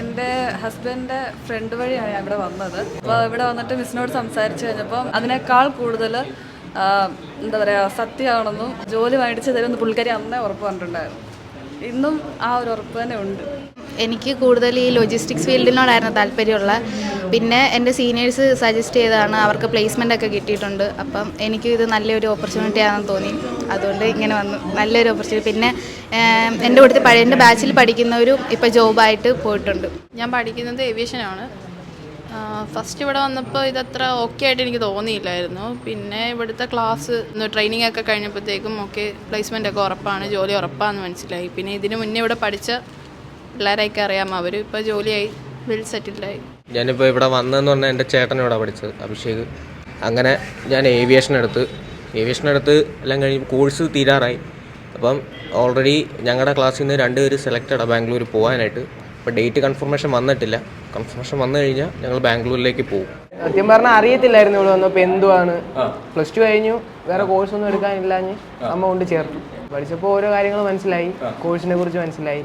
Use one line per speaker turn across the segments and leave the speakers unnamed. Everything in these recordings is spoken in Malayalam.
എന്റെ ഹസ്ബൻഡിന്റെ ഫ്രണ്ട് വഴിയാണ് ഞാൻ ഇവിടെ വന്നത്. അപ്പോൾ ഇവിടെ വന്നിട്ട് മിസ്സിനോട് സംസാരിച്ചു കഴിഞ്ഞപ്പോൾ അതിനേക്കാൾ കൂടുതൽ എന്താ പറയുക സത്യമാണെന്നും ജോലി മേടിച്ച് തരുമെന്ന് പുള്ളിക്കാരി അന്നേ ഉറപ്പ് പറഞ്ഞിട്ടുണ്ടായിരുന്നു. ഇന്നും ആ ഒരു ഉറപ്പ് തന്നെ ഉണ്ട്.
എനിക്ക് കൂടുതൽ ഈ ലോജിസ്റ്റിക്സ് ഫീൽഡിനോടായിരുന്നു താല്പര്യമുള്ള. പിന്നെ എന്റെ സീനിയേഴ്സ് സജസ്റ്റ് ചെയ്തതാണ് അവർക്ക് പ്ലേസ്മെന്റ് ഒക്കെ കിട്ടിയിട്ടുണ്ട്. അപ്പം എനിക്ക് ഇത് നല്ലൊരു ഓപ്പർച്യൂണിറ്റി ആണെന്ന് തോന്നി. അതുകൊണ്ട് ഇങ്ങനെ വന്നു. നല്ലൊരു ഓപ്പർച്യൂണിറ്റി പിന്നെ എന്റെ കൂട്ടത്തിൽ പഴയ എന്റെ ബാച്ചിൽ പഠിക്കുന്നവരും ഇപ്പോൾ ജോബായിട്ട് പോയിട്ടുണ്ട്.
ഞാൻ പഠിക്കുന്നത് ഏവിയേഷനാണ് ഫസ്റ്റ് ഇവിടെ വന്നപ്പോൾ ഇതത്ര ഓക്കെ ആയിട്ട് എനിക്ക് തോന്നിയില്ലായിരുന്നു. പിന്നെ ഇവിടുത്തെ ക്ലാസ് ട്രെയിനിങ് ഒക്കെ കഴിഞ്ഞപ്പോഴത്തേക്കും ഓക്കെ പ്ലേസ്മെന്റ് ഒക്കെ ഉറപ്പാണ് ജോലി ഉറപ്പാണെന്ന് മനസ്സിലായി. പിന്നെ ഇതിന് മുന്നേ ഇവിടെ പഠിച്ച പിള്ളേരെയൊക്കെ അറിയാം. അവർ ഇപ്പോൾ ജോലിയായി. വെൽ സെറ്റിൽഡായി
ഞാനിപ്പോൾ ഇവിടെ വന്നതെന്ന് പറഞ്ഞാൽ എന്റെ ചേട്ടനോടാ പഠിച്ചത് അഭിഷേക്. അങ്ങനെ ഞാൻ ഏവിയേഷൻ എടുത്ത് ഏവിയേഷൻ എടുത്ത് എല്ലാം കഴിഞ്ഞ് കോഴ്സ് തീരാറായി. അപ്പം ഓൾറെഡി ഞങ്ങളുടെ ക്ലാസ്സിൽ നിന്ന് രണ്ട് പേര് സെലക്റ്റഡാണ് ബാംഗ്ലൂർ പോകാനായിട്ട് അപ്പോൾ ഡേറ്റ് കൺഫർമേഷൻ വന്നിട്ടില്ല. കൺഫർമേഷൻ വന്നു കഴിഞ്ഞാൽ ഞങ്ങൾ ബാംഗ്ലൂരിലേക്ക് പോകും
സത്യം പറഞ്ഞാൽ അറിയത്തില്ലായിരുന്നു ഇവിടെ വന്നപ്പോൾ എന്തുവാണ് പ്ലസ് ടു കഴിഞ്ഞു. വേറെ കോഴ്സ് ഒന്നും എടുക്കാനില്ലാഞ്ഞ് അമ്മ കൊണ്ട് ചേർത്തു പഠിച്ചപ്പോൾ ഓരോ കാര്യങ്ങൾ മനസ്സിലായി. കോഴ്സിനെ കുറിച്ച് മനസ്സിലായി.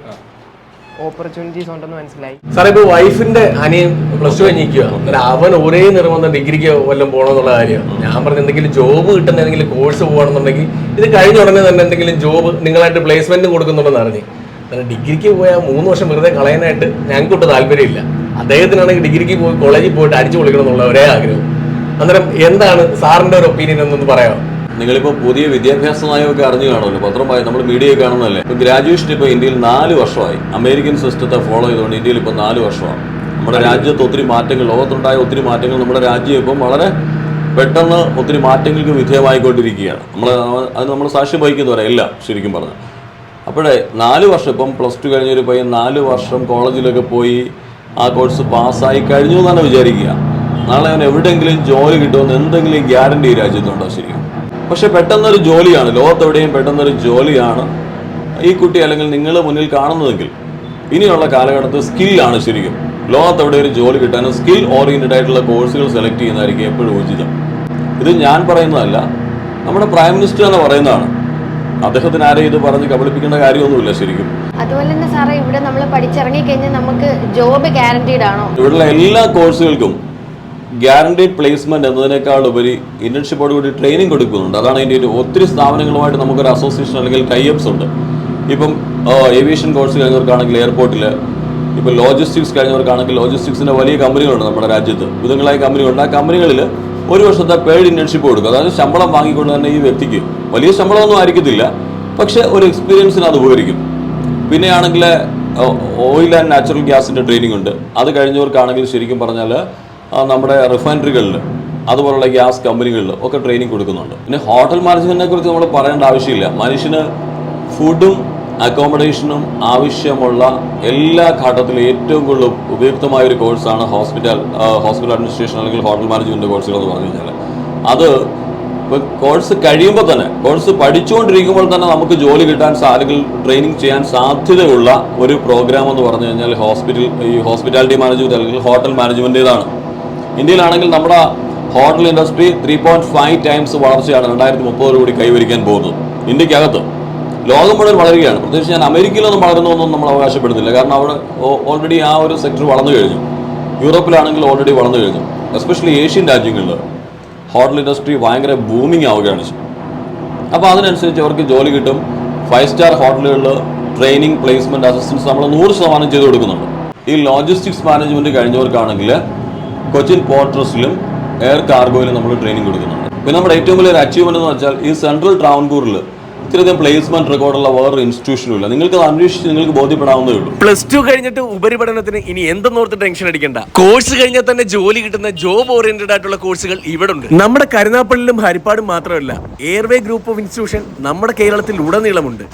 ഓപ്പർച്യൂണിറ്റീസ് ഉണ്ടെന്ന് മനസ്സിലായി.
സാറേ ഇപ്പൊ വൈഫിന്റെ അനിയൻ പ്ലസ് ടു കഴിഞ്ഞിരിക്കുക അവൻ ഒരേ നിർബന്ധം ഡിഗ്രിക്ക് വല്ലതും പോകണമെന്നുള്ള കാര്യമാണ് ഞാൻ പറഞ്ഞ എന്തെങ്കിലും ജോബ് കിട്ടുന്ന എന്തെങ്കിലും കോഴ്സ് പോകണമെന്നുണ്ടെങ്കിൽ ഇത് കഴിഞ്ഞ ഉടനെ തന്നെ എന്തെങ്കിലും ജോബ് നിങ്ങളായിട്ട് പ്ലേസ്മെന്റ് കൊടുക്കുന്നുണ്ടെന്ന് അറിഞ്ഞു. അങ്ങനെ ഡിഗ്രിക്ക് പോയാൽ മൂന്ന് വർഷം വെറുതെ കളയാനായിട്ട് ഞങ്ങൾക്ക് ഒട്ടും താല്പര്യമില്ല. അദ്ദേഹത്തിനാണെങ്കിൽ ഡിഗ്രിക്ക് പോയി കോളേജിൽ പോയിട്ട് അടിച്ചു പൊളിക്കണം എന്നുള്ള ഒരേ ആഗ്രഹം. അന്നേരം എന്താണ് സാറിന്റെ ഒരു ഒപ്പീനിയൻ എന്നൊന്ന് പറയാമോ?
നിങ്ങളിപ്പോൾ പുതിയ വിദ്യാഭ്യാസ നയമൊക്കെ അറിഞ്ഞു കാണുമല്ലോ. പത്രം പറയും നമ്മൾ മീഡിയ കാണുന്നതല്ലേ? ഇപ്പോൾ ഗ്രാജുവേഷൻ ഇപ്പോൾ ഇന്ത്യയിൽ നാല് വർഷമായി. അമേരിക്കൻ സിസ്റ്റത്തെ ഫോളോ ചെയ്തുകൊണ്ട് ഇന്ത്യയിൽ ഇപ്പൊ നാല് വർഷമാണ്. നമ്മുടെ രാജ്യത്ത് ഒത്തിരി മാറ്റങ്ങൾ ലോകത്തുണ്ടായ ഒത്തിരി മാറ്റങ്ങൾ നമ്മുടെ രാജ്യം ഇപ്പം വളരെ പെട്ടെന്ന് ഒത്തിരി മാറ്റങ്ങൾക്ക് വിധേയമായിക്കൊണ്ടിരിക്കുകയാണ്. നമ്മൾ അത് നമ്മൾ സാക്ഷ്യം വഹിക്കുന്നവരെ എല്ലാം ശരിക്കും പറഞ്ഞു. അപ്പോഴേ നാല് വർഷം ഇപ്പം പ്ലസ് ടു കഴിഞ്ഞൊരു പയ്യൻ നാല് വർഷം കോളേജിലൊക്കെ പോയി ആ കോഴ്സ് പാസ്സായി കഴിഞ്ഞു എന്നാണ് വിചാരിക്കുക. നാളെ അവൻ എവിടെയെങ്കിലും ജോലി കിട്ടുമെന്ന് എന്തെങ്കിലും ഗ്യാരണ്ടി രാജ്യത്തുണ്ടോ ശരിക്കും? പക്ഷെ പെട്ടെന്നൊരു ജോലിയാണ് ലോകത്തെവിടെയും പെട്ടെന്നൊരു ജോലിയാണ് ഈ കുട്ടി അല്ലെങ്കിൽ നിങ്ങൾ മുന്നിൽ കാണുന്നതെങ്കിൽ ഇനിയുള്ള കാലഘട്ടത്തിൽ സ്കില്ലാണ് ശരിക്കും. ലോകത്തെവിടെ ഒരു ജോലി കിട്ടാനും സ്കിൽ ഓറിയന്റഡ് ആയിട്ടുള്ള കോഴ്സുകൾ സെലക്ട് ചെയ്യുന്നതായിരിക്കും എപ്പോഴും ഉചിതം. ഇത് ഞാൻ പറയുന്നതല്ല നമ്മുടെ പ്രൈം മിനിസ്റ്റർ എന്ന് പറയുന്നതാണ്. അദ്ദേഹത്തിന് ആരെയും ഇത് പറഞ്ഞ് കബളിപ്പിക്കേണ്ട കാര്യമൊന്നുമില്ല ശരിക്കും.
അതുപോലെ തന്നെ സാറേ ഇവിടെ നമ്മൾ പഠിച്ചിറങ്ങി കഴിഞ്ഞാൽ നമുക്ക് ജോബ് ഗ്യാരണ്ടീഡ് ആണോ?
ഇവിടെയുള്ള എല്ലാ കോഴ്സുകൾക്കും ഗ്യാരണ്ടീഡ് പ്ലേസ്മെന്റ് എന്നതിനേക്കാൾ ഉപരി ഇന്റേൺഷിപ്പോട് കൂടി ട്രെയിനിങ് കൊടുക്കുന്നുണ്ട്. അതാണ് അതിന്റെ ഒരു ഒത്തിരി സ്ഥാപനങ്ങളുമായിട്ട് നമുക്കൊരു അസോസിയേഷൻ അല്ലെങ്കിൽ ടൈപ്സ് ഉണ്ട്. ഇപ്പം ഏവിയേഷൻ കോഴ്സ് കഴിഞ്ഞവർക്കാണെങ്കിൽ എയർപോർട്ടിൽ ഇപ്പം ലോജിസ്റ്റിക്സ് കഴിഞ്ഞവർക്കാണെങ്കിൽ ലോജിസ്റ്റിക്സിന്റെ വലിയ കമ്പനികളുണ്ട് നമ്മുടെ രാജ്യത്ത്. വിധങ്ങളായ കമ്പനികളുണ്ട്. ആ കമ്പനികളിൽ ഒരു വർഷത്തെ പെയ്ഡ് ഇന്റേൺഷിപ്പ് കൊടുക്കും. അതായത് ശമ്പളം വാങ്ങിക്കൊണ്ട് തന്നെ ഈ വ്യക്തിക്ക് വലിയ ശമ്പളമൊന്നും ആയിരിക്കത്തില്ല. പക്ഷേ ഒരു എക്സ്പീരിയൻസിന് അത് ഉപകരിക്കും. പിന്നെയാണെങ്കിൽ ഓയിൽ ആൻഡ് നാച്ചുറൽ ഗ്യാസിന്റെ ട്രെയിനിങ് ഉണ്ട്. അത് കഴിഞ്ഞവർക്കാണെങ്കിൽ ശരിക്കും പറഞ്ഞാൽ നമ്മുടെ റിഫൈനറികളിൽ അതുപോലുള്ള ഗ്യാസ് കമ്പനികളിൽ ഒക്കെ ട്രെയിനിങ് കൊടുക്കുന്നുണ്ട്. പിന്നെ ഹോട്ടൽ മാനേജ്മെന്റിനെ കുറിച്ച് നമ്മൾ പറയേണ്ട ആവശ്യമില്ല. മനുഷ്യന് ഫുഡും അക്കോമഡേഷനും ആവശ്യമുള്ള എല്ലാ ഘട്ടത്തിലും ഏറ്റവും കൂടുതൽ ഉപയുക്തമായ ഒരു കോഴ്സാണ് ഹോസ്പിറ്റൽ ഹോസ്പിറ്റൽ അഡ്മിനിസ്ട്രേഷൻ അല്ലെങ്കിൽ ഹോട്ടൽ മാനേജ്മെന്റ് കോഴ്സുകൾ എന്ന് പറഞ്ഞു കഴിഞ്ഞാൽ അത് ഇപ്പോൾ കോഴ്സ് കഴിയുമ്പോൾ തന്നെ കോഴ്സ് പഠിച്ചുകൊണ്ടിരിക്കുമ്പോൾ തന്നെ നമുക്ക് ജോലി കിട്ടാൻ അല്ലെങ്കിൽ ട്രെയിനിങ് ചെയ്യാൻ സാധ്യതയുള്ള ഒരു പ്രോഗ്രാം എന്ന് പറഞ്ഞു കഴിഞ്ഞാൽ ഹോസ്പിറ്റൽ ഈ ഹോസ്പിറ്റാലിറ്റി മാനേജ്മെന്റ് അല്ലെങ്കിൽ ഹോട്ടൽ മാനേജ്മെന്റേതാണ് ഇന്ത്യയിലാണെങ്കിൽ നമ്മുടെ hotel industry three point five times വളർച്ചയാണ് രണ്ടായിരത്തി മുപ്പതോടുകൂടി കൈവരിക്കാൻ പോകുന്നത്. ഇന്ത്യക്കകത്ത് ലോകം മുഴുവൻ വളരുകയാണ്. പ്രത്യേകിച്ച് ഞാൻ അമേരിക്കയിലൊന്നും വളരുന്നൊന്നും നമ്മൾ അവകാശപ്പെടുന്നില്ല. കാരണം അവിടെ ഓൾറെഡി ആ ഒരു സെക്ടർ വളർന്നു കഴിഞ്ഞു. യൂറോപ്പിലാണെങ്കിൽ ഓൾറെഡി വളർന്നു കഴിഞ്ഞു. എസ്പെഷ്യലി ഏഷ്യൻ രാജ്യങ്ങളിൽ ഹോട്ടൽ ഇൻഡസ്ട്രി ഭയങ്കര ബൂമിങ് ആവുകയാണ്. അപ്പോൾ അതിനനുസരിച്ച് അവർക്ക് ജോലി കിട്ടും. ഫൈവ് സ്റ്റാർ ഹോട്ടലുകളിൽ ട്രെയിനിങ് പ്ലേസ്മെന്റ് അസിസ്റ്റൻസ് നമ്മൾ നൂറ് ശതമാനം ചെയ്തു കൊടുക്കുന്നുണ്ട്. ഈ ലോജിസ്റ്റിക്സ് മാനേജ്മെന്റ് കഴിഞ്ഞവർക്കാണെങ്കിൽ കൊച്ചിൻ പോർട്ട് ട്രസ്റ്റിലും എയർ കാർഗോയിലും നമ്മൾ ട്രെയിനിങ് കൊടുക്കുന്നുണ്ട്. പിന്നെ നമ്മുടെ ഏറ്റവും വലിയൊരു അച്ചീവ്മെന്റ് എന്ന് വെച്ചാൽ ഈ സെൻട്രൽ ട്രാവൻകൂറിൽ ഇത്രയധികം പ്ലേസ്മെന്റ് റെക്കോർഡുള്ള വേറൊരു ഇൻസ്റ്റിറ്റ്യൂഷനും ഇല്ല. നിങ്ങൾക്ക് അത് അന്വേഷിച്ച് നിങ്ങൾക്ക് ബോധ്യപ്പെടാവുന്നേ ഉള്ളൂ.
പ്ലസ് ടു കഴിഞ്ഞിട്ട് ഉപരിപഠനത്തിന് ഇനി എന്തെന്നോർത്ത് ടെൻഷൻ അടിക്കണ്ട. കോഴ്സ് കഴിഞ്ഞാൽ തന്നെ ജോലി കിട്ടുന്ന ജോബ് ഓറിയന്റഡ് ആയിട്ടുള്ള കോഴ്സുകൾ ഇവിടെ ഉണ്ട് നമ്മുടെ കരുനാപ്പള്ളിയിലും ഹരിപ്പാടും മാത്രമല്ല എയർവേ ഗ്രൂപ്പ് ഓഫ് ഇൻസ്റ്റിറ്റ്യൂഷൻ നമ്മുടെ കേരളത്തിൽ ഉടനീളമുണ്ട്.